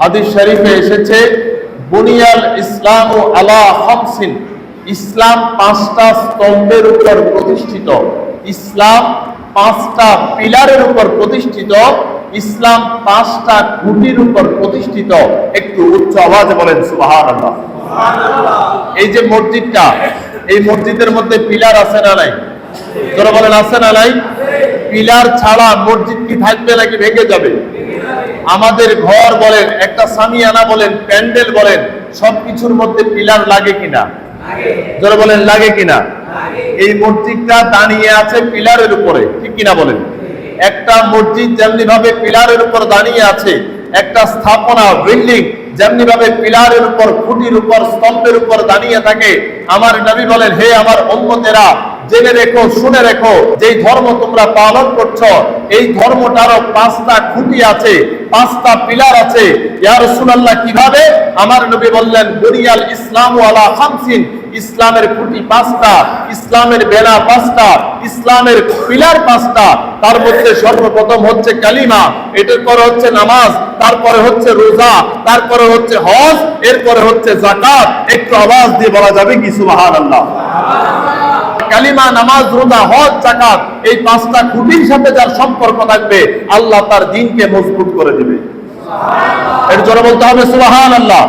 হাদিস শরীফে এসেছে বুনিয়াল ইসলাম ও আলা হামসিন ইসলাম পাঁচটা স্তম্ভের উপর প্রতিষ্ঠিত। ইসলাম পাঁচটা পিলারের উপর প্রতিষ্ঠিত। ইসলাম পাঁচটা খুঁটির উপর প্রতিষ্ঠিত। একটু উচ্চ আওয়াজে বলেন সুবহানাল্লাহ। এই যে মসজিদটা এই মসজিদের মধ্যে পিলার আছে না নাই? তোরা বলেন, আছে না নাই? পিলার ছাড়া মসজিদ কি থাকবে নাকি ভেঙে যাবে? আমাদের ঘর বলেন, একটা সামিয়ানা বলেন, প্যান্ডেল বলেন, সবকিছুর মধ্যে পিলার লাগে কিনা? যারা বলেন, লাগে কিনা? এই মসজিদটা দাঁড়িয়ে আছে পিলারের উপরে, ঠিক কিনা বলেন? একটা মসজিদ যেমনি ভাবে পিলারের উপর দাঁড়িয়ে আছে, একটা স্থাপনা, বিল্ডিং যেমনি ভাবে পিলারের উপর, খুঁটির উপর, স্তম্ভের উপর দাঁড়িয়ে থাকে, আমার নবী বলেন, হে আমার উম্মতেরা, জেনে রেখো, শুনে রেখো, যেই ধর্ম তোমরা পালন করছ, এই ধর্মটারও পাঁচটা খুঁটি আছে, পাঁচটা পিলার আছে। ইয়া রাসূলুল্লাহ, কীভাবে? আমার নবী বললেন, বুনিয়াল ইসলাম আলা খামসিন, ইসলামের খুঁটি পাঁচটা, ইসলামের বেনা পাঁচটা, ইসলামের পিলার পাঁচটা তার মধ্যে সর্বপ্রথম হচ্ছে কালিমা, এটার পরে হচ্ছে নামাজ, তারপরে হচ্ছে রোজা, তারপরে হচ্ছে হজ, এরপরে হচ্ছে জাকাত একটু আওয়াজ দিয়ে বলা যাবে কি, সুবহানাল্লাহ। কালিমা, নামাজ, রোজা, হজ জাকাত এই পাঁচটা খুঁটির সাথে যার সম্পর্ক থাকবে, আল্লাহ তার দিনকে মজবুত করে দিবে। এর জন্য বলতে হবে সুবাহান আল্লাহ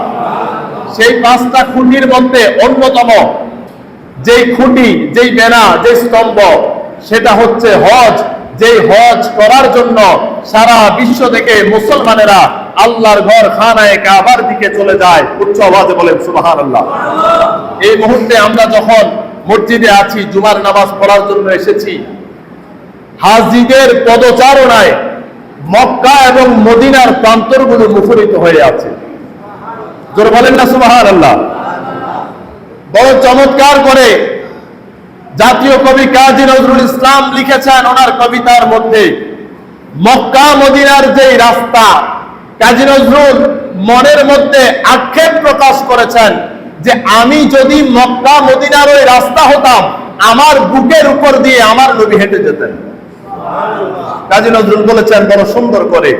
সেই পাঁচটা খুঁটির মধ্যে অন্যতম যেই খুঁটি, যেই বেনা যে স্তম্ভ, সেটা হচ্ছে হজ। যেই হজ করার জন্য সারা বিশ্ব থেকে মুসলমানেরা আল্লাহর ঘর খানায় কাবার দিকে চলে যায়। উচ্চ আওয়াজে বলেন সুবাহান আল্লাহ এই মুহূর্তে আমরা যখন মসজিদে আছি, জুমার নামাজ পড়ার জন্য এসেছি, হাজিদের পদচারণায় মক্কা এবং মদিনার প্রান্তরগুলো মুখরিত হয়ে আছে। জোর বলেন না সুবাহান আল্লাহ বড় চমৎকার করে জাতীয় কবি কাজী নজরুল ইসলাম লিখেছেন ওনার কবিতার মধ্যে, মক্কা মদিনার যেই রাস্তা, কাজী নজরুল মনের মধ্যে আক্ষেপ প্রকাশ করেছেন যে আমি যদি মক্কা মদিনার ওই রাস্তা হতাম, আমার বুকের উপর দিয়ে আমার নবী হেঁটে যেতেন। কাজী নজরুল বলেছেন, বড় সুন্দর করে,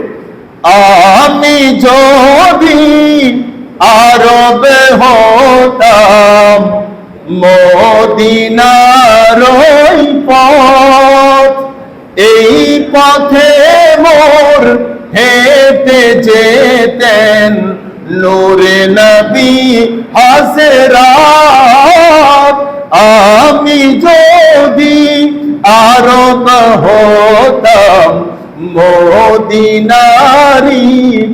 আমি যদি আরবে হতাম মদিনার পথ এই পথে মোর হেঁটে যেতেন নূরে নবী হাসরাত আমি যদি আরব হতাম মদিনারি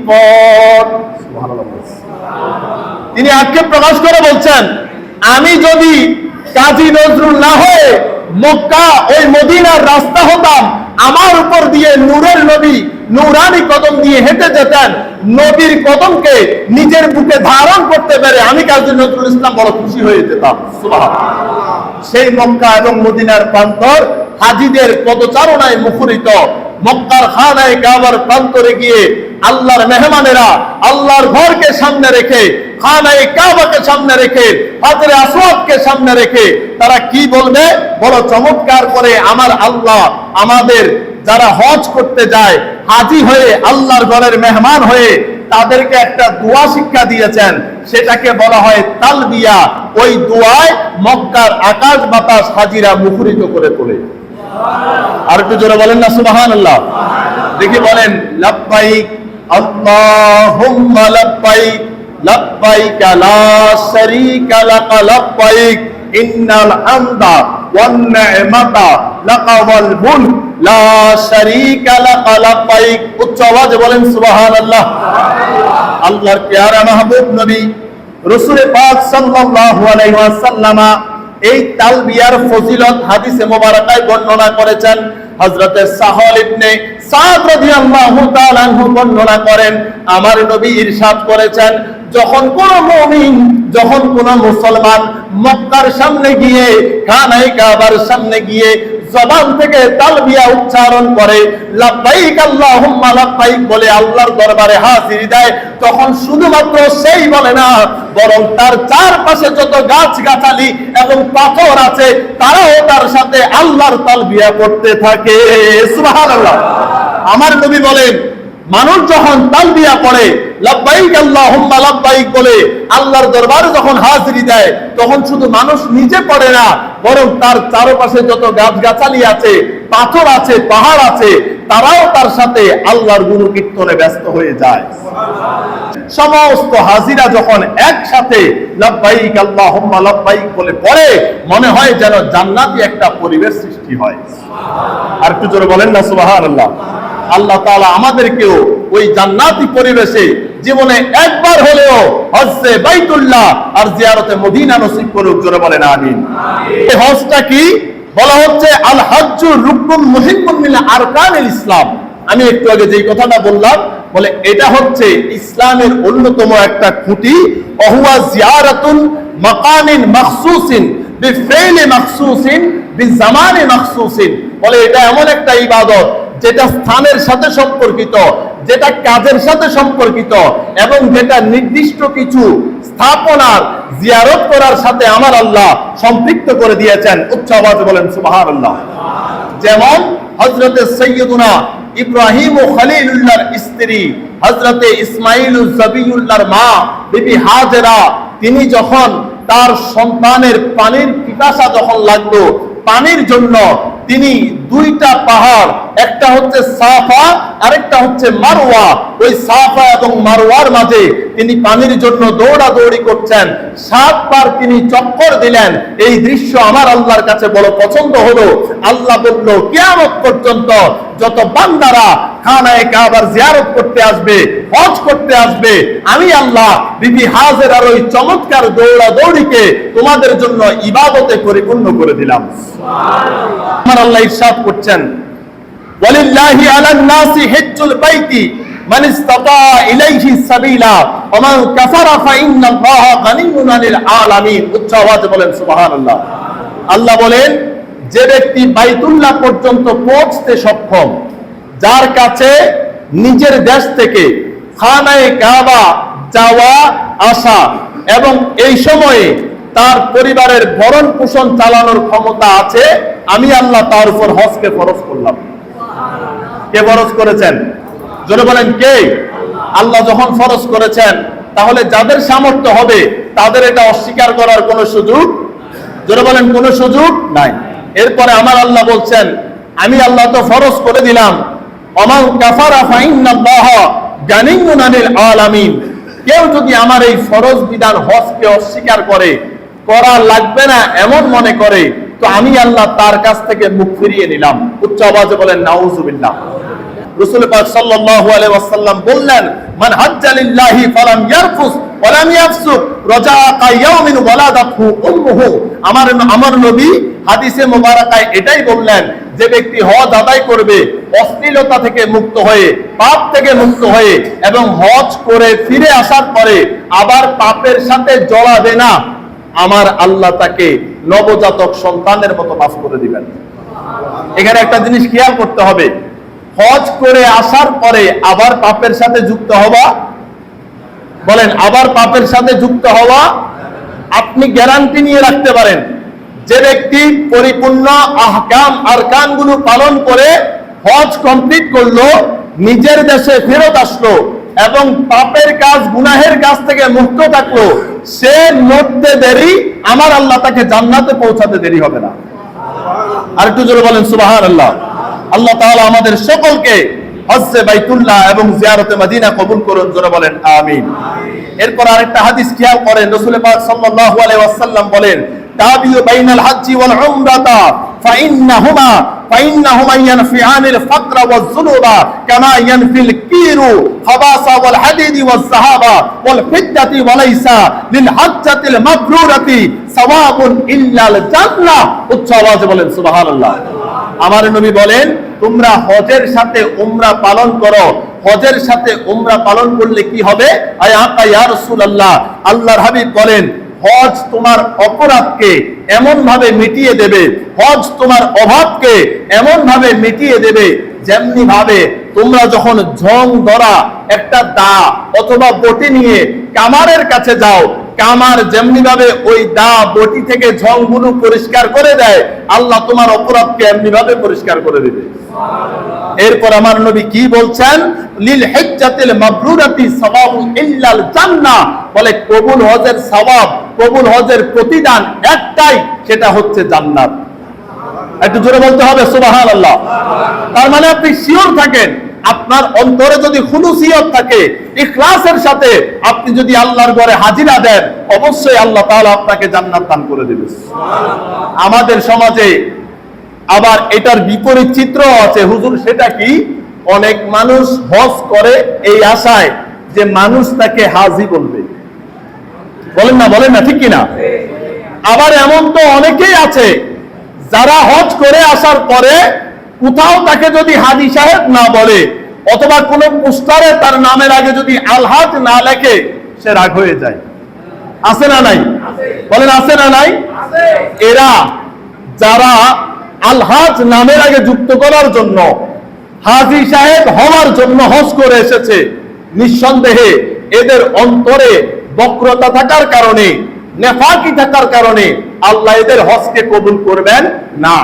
পথ। তিনি আক্ষেপ প্রকাশ করে বলছেন আমি যদি কাজী নজরুল না হয়ে মক্কা ওই মদিনার রাস্তা হতাম, আমার উপর দিয়ে নূরের নবী নূরানি কদম দিয়ে হেঁটে যেতেন, নবীর কদমকে নিজের বুকে ধারণ করতে পেরে আমি কাজী নজরুল ইসলাম বড় খুশি হয়ে যেতাম। সেই মক্কা এবং মদিনার প্রান্তর হাজিদের পদচারণায় মুখরিত, মক্কার খানায় কাবার প্রান্তরে গিয়ে আল্লাহর মেহমানেরা আল্লাহর ঘরকে সামনে রেখে খানায় কাবাকে সামনে রেখে, হাজরে আসওয়াদকে সামনে রেখে তারা কি বলবে? বড় চমৎকার করে আমার আল্লাহ আমাদের যারা হজ করতে যায়, হাজি হয়ে আল্লাহর ঘরের মেহমান হয়ে তাদেরকে একটা দোয়া শিক্ষা দিয়েছেন। সেটাকে বলা হয় তালবিয়া। ওই দোয়ায় মক্কার আকাশ বাতাস হাজিরা মুখরিত করে তোলে। আর একটু জোরে বলেন না সুবাহান আল্লাহ দেখি বলেন, লাব্বাইক, আল্লাহুম্মা লাব্বাইক শারীকা লাক লাব্বাইক ইন্নাল হামদা ওয়ান নি'মাতা লাক ওয়াল মুলক লা শারীকা লাক লাব্বাইক উচ্চ আওয়াজে বলেন, সুবহানাল্লাহ। আল্লাহর পেয়ারা মাহবুব নবী, রসুল পাক সাল্লাল্লাহু আলাইহি ওয়াসাল্লামা এই তালবিয়ার ফজিলত হাদিসে মোবারকায় বর্ণনা করেছেন। হযরতে সাহল ইবনে সাদ রাদিয়াল্লাহু তাআলা বর্ণনা করেন। আমার নবী ইরশাদ করেছেন যখন কোন মুমিন, যখন কোন মুসলমান মক্কার সামনে গিয়ে খানায় কাবার সামনে গিয়ে জবান থেকে তালবিয়া উচ্চারণ করে, লাব্বাইক আল্লাহুম্মা, লাব্বাইক বলে আল্লাহর দরবারে হাজির দেয়, তখন শুধুমাত্র সেই বলে না, বরং তার চারপাশে যত গাছ গাছালি এবং পাথর আছে, তারাও তার সাথে আল্লাহর তালবিয়া করতে থাকে। সুবহানাল্লাহ। আমার নবী বলেন মানুষ যখন তালবিয়া পড়ে, লাব্বাইক আল্লাহুম্মা, লাব্বাইক বলে আল্লাহর দরবারে যখন হাজিরি দেয়, তখন শুধু মানুষ নিজে পড়ে না, বরং তার চারপাশে যত গাছগাছালি আছে, পাথর আছে, পাহাড় আছে, তারাও তার সাথে আল্লাহর গুরু কীর্তনে ব্যস্ত হয়ে যায়। সমস্ত হাজিরা যখন একসাথে লাব্বাইক আল্লাহুম্মা, লাব্বাইক বলে পড়ে, মনে হয় যেন জান্নাতি একটা পরিবেশ সৃষ্টি হয়। আর একটু জোরে বলেন না, সুবহানাল্লাহ। আল্লাহ তাআলা আমাদেরকেও ওই জান্নাতি পরিবেশে জীবনে একবার হলেও হজ্জে বাইতুল্লাহ আর জিয়ারতে মদিনা নসিব করুক জোরে বলেন আমিন। এই হজটা কি? বলা হচ্ছে আল হজ্জু রুকুন মুহিম্মুন মিন আরকানিল ইসলাম। আমি একটু আগে যেই কথাটা বললাম বলে এটা হচ্ছে ইসলামের অন্যতম একটা খুঁটি অহুয়া জিয়ারাতুন মাকানিন মাখসুসিন বিফেইলি মাখসুসিন বিজামানি মাখসুসিন। বলে এটা এমন একটা ইবাদত যেটা স্থানের সাথে সম্পর্কিত, যেটা কাজের সাথে সম্পর্কিত, এবং যেটা নির্দিষ্ট কিছু স্থাপনার জিয়ারত করার সাথে আমার আল্লাহ সম্পৃক্ত করে দিয়েছেন। উচ্চ আওয়াজে বলেন, সুবহানাল্লাহ। যেমন হজরতে সৈয়দুনা ইব্রাহিম ও খলিলুল্লাহর স্ত্রী হজরতে ইসমাইল জবিউল্লাহর মা, বিবি হাজেরা, তিনি যখন তার সন্তানের পানির পিপাসা যখন লাগল, পানির জন্য তিনি দুইটা পাহাড়, একটা হচ্ছে সাফা, আরেকটা হচ্ছে মারোয়া ওই সাফা এবং মারোয়ার মাঝে তিনি পানির জন্য দৌড়াদৌড়ি করছেন। সাতবার তিনি চক্কর দিলেন। এই দৃশ্য আমার আল্লাহর কাছে বড় পছন্দ হলো। আল্লাহ বলল, কেয়ামত পর্যন্ত যত বান্দারা খানায় কাবার জিয়ারত করতে আসবে হজ করতে আসবে। আমি আল্লাহ বিবি হাজের আর ওই চমৎকার দৌড়া দৌড়িকে তোমাদের জন্য ইবাদতে পরিপূর্ণ করে দিলাম। আমার আল্লাহ ইরশাদ করছেন ওয়ালিল্লাহি আলান নাসি হিজ্জুল বাইতি মান ইসতাতা ইলাইহি সাবিলা ওয়া মান কাফারা গানিয়্যুন আনিল আলামিন। উচ্চ আওয়াজে বলেন সুবহানাল্লাহ। আল্লাহ বলেন যে ব্যক্তি বাইতুল্লাহ পর্যন্ত পৌঁছতে সক্ষম যার কাছে নিজের দেশ থেকে খানায় কাবা যাওয়া, আসা এবং এই সময়ে তার পরিবারের ভরণ পোষণ চালানোর ক্ষমতা আছে, আমি আল্লাহ তার উপর হজকে ফরজ করলাম। কে ফরজ করেছেন? জোরে বলেন, কে? আল্লাহ যখন ফরজ করেছেন, তাহলে যাদের সামর্থ্য হবে, তাদের এটা অস্বীকার করার কোনো সুযোগ, জোরে বলেন, কোনো সুযোগ নাই। এরপরে আমার আল্লাহ বলছেন, আমি আল্লাহ তো ফরজ করে দিলাম অমান কাফারা ফাইন্নাল্লাহ গানিয়্যুন আনিল আলামিন। কেউ যদি আমার এই ফরজ বিধান হজকে অস্বীকার করে, করা লাগবে না এমন মনে করে, তো আমি আল্লাহ তার কাছ থেকে মুখ ফিরিয়ে নিলাম। উচ্চ আওয়াজে বলেন, নাউজুবিল্লাহ। রাসূল পাক সাল্লাল্লাহু বললেন, মান হাজ্জা লিল্লাহি ইয়ারফুস আমার নবী হাদিসে এটাই বললেন, যে ব্যক্তি হজ আদায় করবে, অশ্লীলতা থেকে মুক্ত হয়ে, পাপ থেকে মুক্ত হয়ে এবং হজ করে ফিরে আসার পরে আবার পাপের সাথে জড়াবে না। আমার আল্লাহ তাকে নবজাতক সন্তানের মতো মাফ করে দিবেন। এখানে একটা জিনিস খেয়াল করতে হবে হজ করে আসার পরে আবার পাপের সাথে যুক্ত হওয়া? বলেন, আবার পাপের সাথে যুক্ত হওয়া? আপনি গ্যারান্টি নিয়ে রাখতে পারেন, যে ব্যক্তি পরিপূর্ণ আহকাম আরকানগুলো পালন করে হজ কমপ্লিট করল, নিজের দেশে ফেরত আসলো এবং পাপের কাজ, গুনাহের কাজ থেকে মুক্ত থাকল, সে মরতে দেরি, আমার আল্লাহ তাকে জান্নাতে পৌঁছাতে দেরি হবে না। আর একটু জোরে বলেন সুবাহান আল্লাহ আল্লাহ তাআলা আমাদের সকলকে হজ্জে বাইতুল্লাহ এবং জিয়ারতে মদিনা কবুল করুন জোরে বলেন আমিন। এরপর আরেকটা হাদিস খেয়াল করেন রাসূল পাক সাল্লাল্লাহু আলাইহি ওয়াসাল্লাম বলেন তাবিউ বাইনাল হাজ্জি ওয়াল উমরাতা ফাইন্নাহুমা ফাইন্নাহুমা ইয়ানফিআনিল ফাকরা ওয়াজ যুনুবা কামা ইয়ানফিল কিরু খাবাসা ওয়াল হাদিদি ওয়াজ যাহাবা ওয়াল ফিদ্দাতি ওয়ালাইসা লিল হাজ্জাতিল মাবরুরাতি সাওয়াবুন ইল্লাল জান্নাহ। উচ্চ আওয়াজে বলেন সুবহানাল্লাহ। আমার নবী বলেন তোমরা হজের সাথে উমরা পালন করো। হজের সাথে উমরা পালন করলে কি হবে? রাসূলুল্লাহ, আল্লাহর হাবিব বলেন, হজ তোমার অপরাধকে এমন ভাবে মিটিয়ে দেবে, হজ তোমার অভাবকে এমন ভাবে মিটিয়ে দেবে যেমনি ভাবে তোমরা যখন ঝং ধরা, একটা দা অথবা বটি নিয়ে কামারের কাছে যাও কামার যেমনি ভাবে ওই দা বটি থেকে ঝংগুলো পরিষ্কার করে দেয়, আল্লাহ তোমার অপরাধকে এমনি ভাবে পরিষ্কার করে দিবে। এরপর আমার নবী কি বলছেন? লিল হিজ্জাতিল মাবরুরাতি সাওয়াবু ইল্লাল জান্নাহ বলে, কবুল হজের সওয়াব, কবুল হজের প্রতিদান একটাই, সেটা হচ্ছে জান্নাত। একটু জোরে বলতে হবে, সুবহানাল্লাহ। তার মানে আপনি শিওর থাকেন। আপনার অন্তরে যদি খুলুসিয়ত থাকে, ইখলাসের সাথে আপনি যদি আল্লাহর ঘরে হাজিরা দেন, অবশ্যই আল্লাহ তাআলা আপনাকে জান্নাত দান করে দেবে। আমাদের সমাজে আবার এটার বিপরীত চিত্র আছে। হুজুর, সেটা কি? অনেক মানুষ হজ করে এই আশায় যে মানুষ তাকে হাজি বলবে। বলেন না বলেন না, ঠিক কিনা? আবার এমন তো অনেকেই আছে, যারা হজ করে আসার পরে কোথাও তাকে যদি হাজি সাহেব না বলে, অথবা কোন পোস্টারে তার নামের আগে যদি আলহাজ না লেখে, সে রাগ হয়ে যায়। আছে না নাই? বলেন, আছে না নাই? এরা যারা আলহাজ নামের আগে যুক্ত করার জন্য, হাজি সাহেব হওয়ার জন্য হজ করে এসেছে, নিঃসন্দেহে এদের অন্তরে বক্রতা থাকার কারণে, নেফাকি থাকার কারণে আল্লাহ এদের হজকে কবুল করবেন না।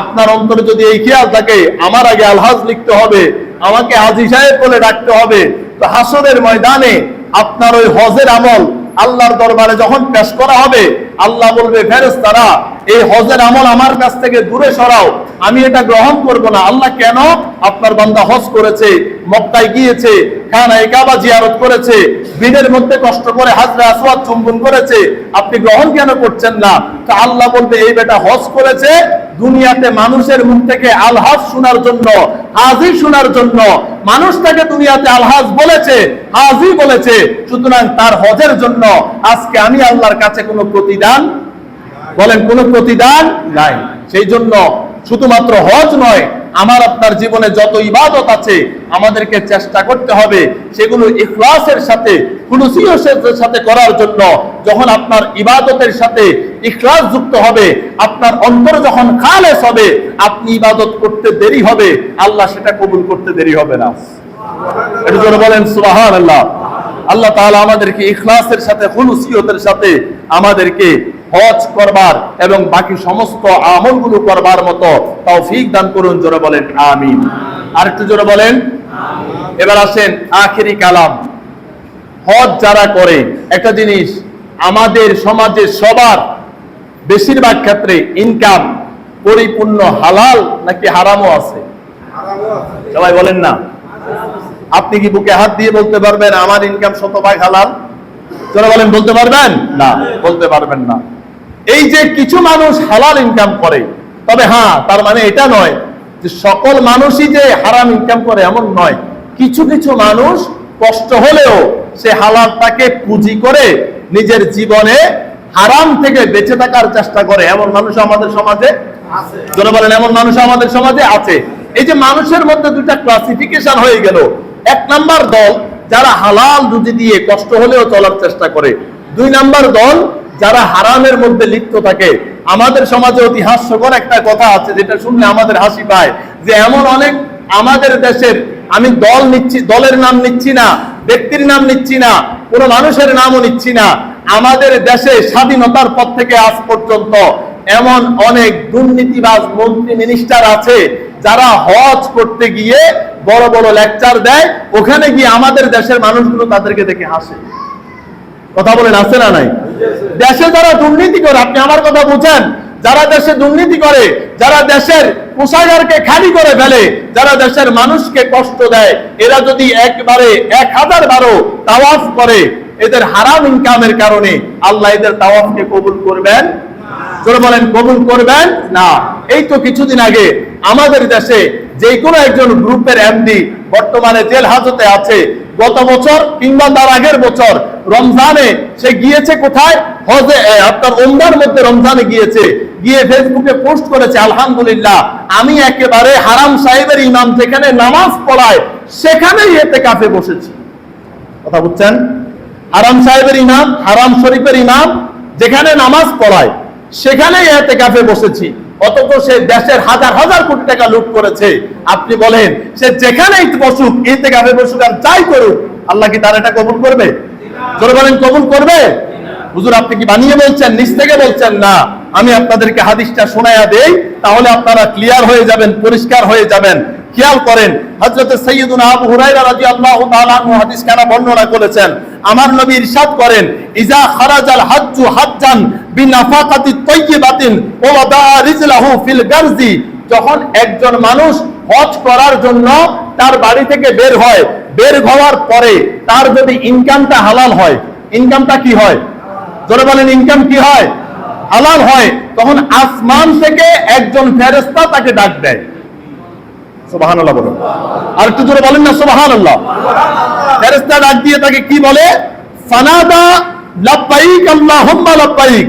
আপনার অন্তরে যদি এই খেয়াল থাকে, আমার আগে আলহাজ লিখতে হবে, আমাকে আজি সাহেব বলে ডাকতে হবে, তো হাসরের ময়দানে আপনার ওই হজের আমল আল্লাহর দরবারে যখন পেশ করা হবে, আল্লাহ বলবে, ফেরেশতারা এই হজের আমল আমার কাছ থেকে দূরে সরাও। আমি এটা গ্রহণ করব না। আল্লাহ কেন আপনার বান্দা হজ করেছে, মক্কায় গিয়েছে জিয়ারত করেছে মধ্যে কষ্ট করে হাজরা আসওয়াদ চুম্বন করেছে, আপনি গ্রহণ কেন করছেন না? তা আল্লাহ এই বেটা হজ করেছে দুনিয়াতে মানুষের মুখ থেকে আলহাজ শোনার জন্য, হাজি শোনার জন্য। মানুষ তাকে দুনিয়াতে আলহাজ বলেছে, হাজি বলেছে। সুতরাং তার হজের জন্য আজকে আমি আল্লাহর কাছে কোনো প্রতিদান বলেন, কোনো প্রতিদান নাই। সেই জন্য শুধুমাত্র হজ নয়, আমার আপনার জীবনে যত ইবাদত আছে, আমাদেরকে চেষ্টা করতে হবে সেগুলো ইখলাসের সাথে সাথে করার জন্য। যখন আপনার ইবাদতের সাথে ইখলাস যুক্ত হবে, আপনার অন্তর যখন খালেস হবে, আপনি ইবাদত করতে দেরি হবে। আল্লাহ সেটা কবুল করতে দেরি হবে না। এটা জন্য বলেন সুবাহান আল্লাহ আল্লাহ তাআলা আমাদেরকে ইখলাসের সাথে, খুলুসিয়তের সাথে আমাদেরকে হজ করবার এবং বাকি সমস্ত আমলগুলো করবার মতো তৌফিক দান করুন, জোরে বলেন, আমিন। আর একটু জোরে বলেন এবার আসেন, আখেরি কালাম। হজ যারা করে, একটা জিনিস, আমাদের সমাজে সবার বেশিরভাগ ক্ষেত্রে ইনকাম পরিপূর্ণ হালাল নাকি হারামও আছে? সবাই বলেন না। আপনি কি বুকে হাত দিয়ে বলতে পারবেন, আমার ইনকাম শতভাগ হালাল? বলেন, বলতে পারবেন? না, বলতে পারবেন না। এই যে কিছু মানুষ হালাল ইনকাম করে, তবে হ্যাঁ তার মানে এটা নয় যে সকল মানুষই যে হারাম ইনকাম করে এমন নয়। কিছু কিছু মানুষ কষ্ট হলেও সে হালালটাকে পুঁজি করে নিজের জীবনে হারাম থেকে বেঁচে থাকার চেষ্টা করে। এমন মানুষ আমাদের সমাজে যারা বলেন, এমন মানুষ আমাদের সমাজে আছে। এই যে মানুষের মধ্যে দুটা ক্লাসিফিকেশন হয়ে গেল। এক নাম্বার দল যারা হালাল রুজি দিয়ে কষ্ট হলেও চলার চেষ্টা করে। দুই নাম্বার দল যারা হারামের মধ্যে লিপ্ত থাকে, আমাদের সমাজে অতি হাস্যকর একটা কথা আছে, যেটা শুনলে আমাদের হাসি পায়, যে এমন অনেক আমাদের দেশের, আমি দল নিচ্ছি, দলের নাম নিচ্ছি না, ব্যক্তির নাম নিচ্ছি না, কোনো মানুষের নামও নিচ্ছি না, আমাদের দেশে স্বাধীনতার পর থেকে আজ পর্যন্ত এমন অনেক দুর্নীতিবাজ মন্ত্রী মিনিস্টার আছে, যারা হজ করতে গিয়ে বড় বড় লেকচার দেয়, ওখানে গিয়ে আমাদের দেশের মানুষগুলো তাদেরকে দেখে হাসে। কথা বলেন, আছে না নাই? দেশে যারা দুর্নীতি করে, আপনি আমার কথা বুঝেন, যারা দেশে দুর্নীতি করে, যারা দেশের কোষাগারকে খালি করে ফেলে, যারা দেশের মানুষকে কষ্ট দেয়, এরা যদি একবারে এক হাজার বারো তাওয়াফ করে, এদের হারাম ইনকামের কারণে আল্লাহ এদের তাওয়াফকে কবুল করবেন? জোরে বলেন, কবুল করবেন? না। এই তো কিছুদিন আগে আমাদের দেশে যে কোনো একজন গ্রুপের এমডি বর্তমানে জেল হাজতে আছে। গত বছর কিংবা তার আগের বছর রমজানে সে গিয়েছে কোথায়? হজে আপনার ওমরার মধ্যে রমজানে গিয়েছে। গিয়ে ফেসবুকে পোস্ট করেছে, আলহামদুলিল্লাহ, আমি একেবারে হারাম সাহেবের ইমাম যেখানে নামাজ পড়ায়, সেখানেই এতে কাফে বসেছি। কথা বুঝছেন? হারাম সাহেবের ইমাম, হারাম শরীফের ইমাম যেখানে নামাজ পড়ায় সেখানেই এতে কাফে বসেছি। অথচ সে দেশের হাজার হাজার কোটি টাকা লুট করেছে। আপনি বলেন, সে যেখানেই বসুক এতে কাফে বসুক আর যাই করুক, আল্লাহ কি তার এটা কবুল করবে? জোরে বলেন, কবুল করবে? হুজুর, আপনি কি বানিয়ে বলছেন, নিচ থেকে বলছেন? না। আমি আপনাদেরকে হাদিসটা শোনায়া দেই, তাহলে আপনারা ক্লিয়ার হয়ে যাবেন, পরিষ্কার হয়ে যাবেন। খেয়াল করেন, হযরত সাইয়্যিদুনা আবু হুরায়রা রাদিয়াল্লাহু তাআলা আনহু হাদিস কেন বর্ণনা করেছেন? আমার নবী ইরশাদ করেন, ইজা খারাজাল হাজ্জু হাজ্জান বিনাফাকাতি ওয়া ওয়াদা রিজলাহু ফিল গারজি যখন একজন মানুষ হজ করার জন্য তার বাড়ি থেকে বের হয়, বের হওয়ার পরে তার যদি ইনকামটা হালাল হয় ইনকামটা কি হয়? জোরে বলেন ইনকাম কি হয়? হালাল হয়, তখন আসমান থেকে একজন ফেরেশতা তাকে ডাক দেয়। সুবহানাল্লাহ বলুন। আর একটু জোরে বলেন না, সুবহানাল্লাহ। ফেরেশতা ডাক দিয়ে তাকে কি বলে? ফানাদা লাব্বাইক আল্লাহুম্মা লাব্বাইক।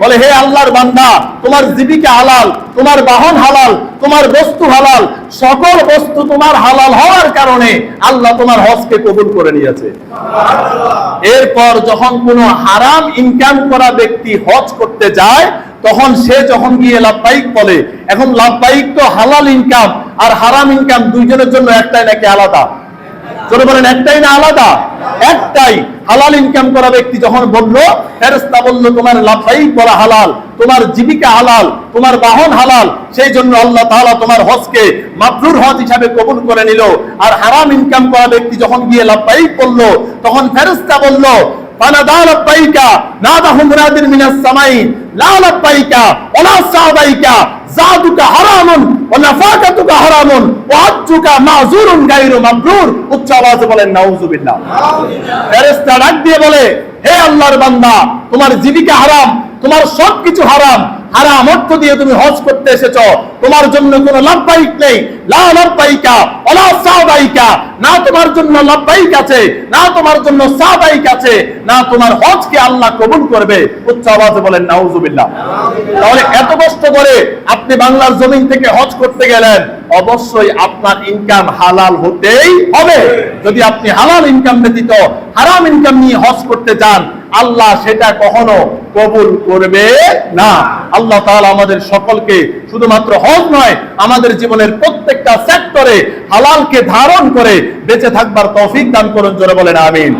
বলে, হে আল্লাহর বান্দা, তোমার জীবিকা হালাল, তোমার বাহন হালাল, তোমার বস্তু হালাল, সকল বস্তু তোমার হালাল হওয়ার কারণে আল্লাহ তোমার হজকে কবুল করে নিয়েছে। এরপর যখন কোনো হারাম ইনকাম করা ব্যক্তি হজ করতে যায়, তখন সে যখন গিয়ে লাভবাহিক বলে, এখন লাভবাহিক তো হালাল ইনকাম, আর হারাম ইনকাম দুইজনের জন্য একটাই নাকি আলাদা? চলে বলেন, একটাই না আলাদা? একটাই। হালাল ইনকাম করা ব্যক্তি যখন বলল ফেরেস্তা বলল, তোমার লাফাই করা হালাল, তোমার জীবিকা হালাল, তোমার বাহন হালাল, সেই জন্য আল্লাহ তাহলে তোমার হজকে মাবরুর হজ হিসাবে কবুল করে নিল। আর হারাম ইনকাম করা ব্যক্তি যখন গিয়ে লাফাই করল তখন ফেরেস্তা বলল فنادى لبيك ناداه مناد من السماء لا لبيك ولا سعديك زادك حرام ونفاقتك حرام وحجك معذور غير مبرور উচ্চ আওয়াজে বলেন নাউজুবিল্লাহ ফেরেশতা ডাক দিয়ে বলে হে আল্লাহর বান্দা তোমার জীবিকা হারাম তোমার সবকিছু হারাম হারাম অর্থ দিয়ে তুমি হজ করতে এসেছো তোমার জন্য কোনো লাভবাহিক নেই। লা লাভবাহিকা সাবাইকা। না তোমার জন্য লাভবাহিক আছে, না তোমার জন্য আছে, না তোমার হজকে আল্লাহ কবুল করবে। উচ্চ আওয়াজে বলেন, নাউজুবিল্লাহ। তাহলে এত কষ্ট করে আপনি বাংলার জমিন থেকে হজ করতে গেলেন, অবশ্যই আপনার ইনকাম হালাল হতেই হবে। যদি আপনি হালাল ইনকাম ব্যতীত হারাম ইনকাম নিয়ে হজ করতে চান, আল্লাহ সেটা কখনো কবুল করবে না। আল্লাহ তাহলে আমাদের সকলকে শুধুমাত্র হজ নয়, আমাদের জীবনের প্রত্যেকটা সেক্টরে হালালকে ধারণ করে বেঁচে থাকবার তৌফিক দান করুন, জোরে বলেন, আমিন।